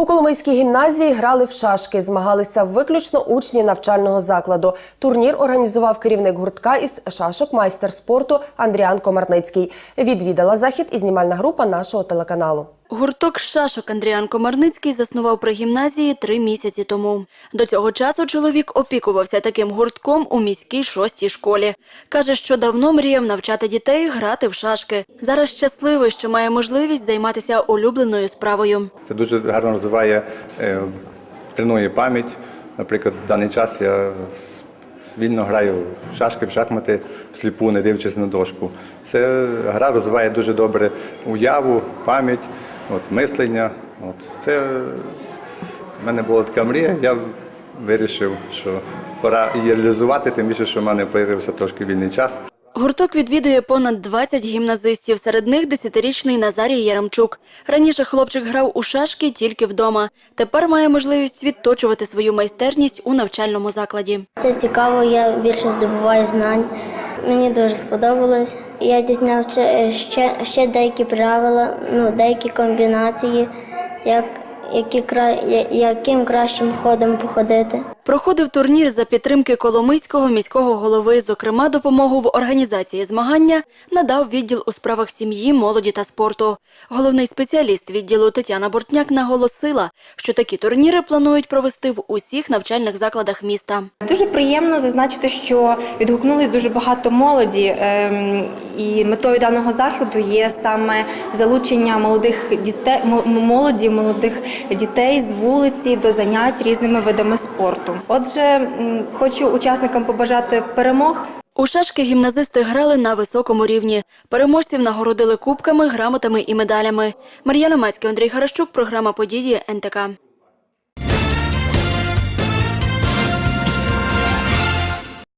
У Коломийській гімназії грали в шашки. Змагалися виключно учні навчального закладу. Турнір організував керівник гуртка із шашок майстер спорту Андріан Комарницький. Відвідала захід і знімальна група нашого телеканалу. Гурток шашок Андріан Комарницький заснував при гімназії три місяці тому. До цього часу чоловік опікувався таким гуртком у міській шостій школі. Каже, що давно мріяв навчати дітей грати в шашки. Зараз щасливий, що має можливість займатися улюбленою справою. Це дуже гарно розвиває, е, тренує пам'ять. Наприклад, в даний час я вільно граю в шашки, в шахмати сліпу, не дивлячись на дошку. Це гра розвиває дуже добре уяву, пам'ять, от, мислення. От. Це в мене була така мрія, я вирішив, що пора її реалізувати, тим більше, що в мене з'явився трошки вільний час. Гурток відвідує понад 20 гімназистів, серед них десятирічний Назарій Яремчук. Раніше хлопчик грав у шашки тільки вдома. Тепер має можливість відточувати свою майстерність у навчальному закладі. Це цікаво, я більше здобуваю знань. Мені дуже сподобалось. Я дізнав ще, ще, ще деякі правила, ну, деякі комбінації, як, які, яким кращим ходом походити. Проходив турнір за підтримки Коломийського міського голови. Зокрема, допомогу в організації змагання надав відділ у справах сім'ї, молоді та спорту. Головний спеціаліст відділу Тетяна Бортняк наголосила, що такі турніри планують провести в усіх навчальних закладах міста. Дуже приємно зазначити, що відгукнулись дуже багато молоді, ем, і метою даного заходу є саме залучення молодих дітей, мо- молоді, молодих дітей з вулиці до занять різними видами спорту. Отже, хочу учасникам побажати перемог. У шашки гімназисти грали на високому рівні. Переможців нагородили кубками, грамотами і медалями. Мар'яна Мацький, Андрій Гаращук, програма події НТК.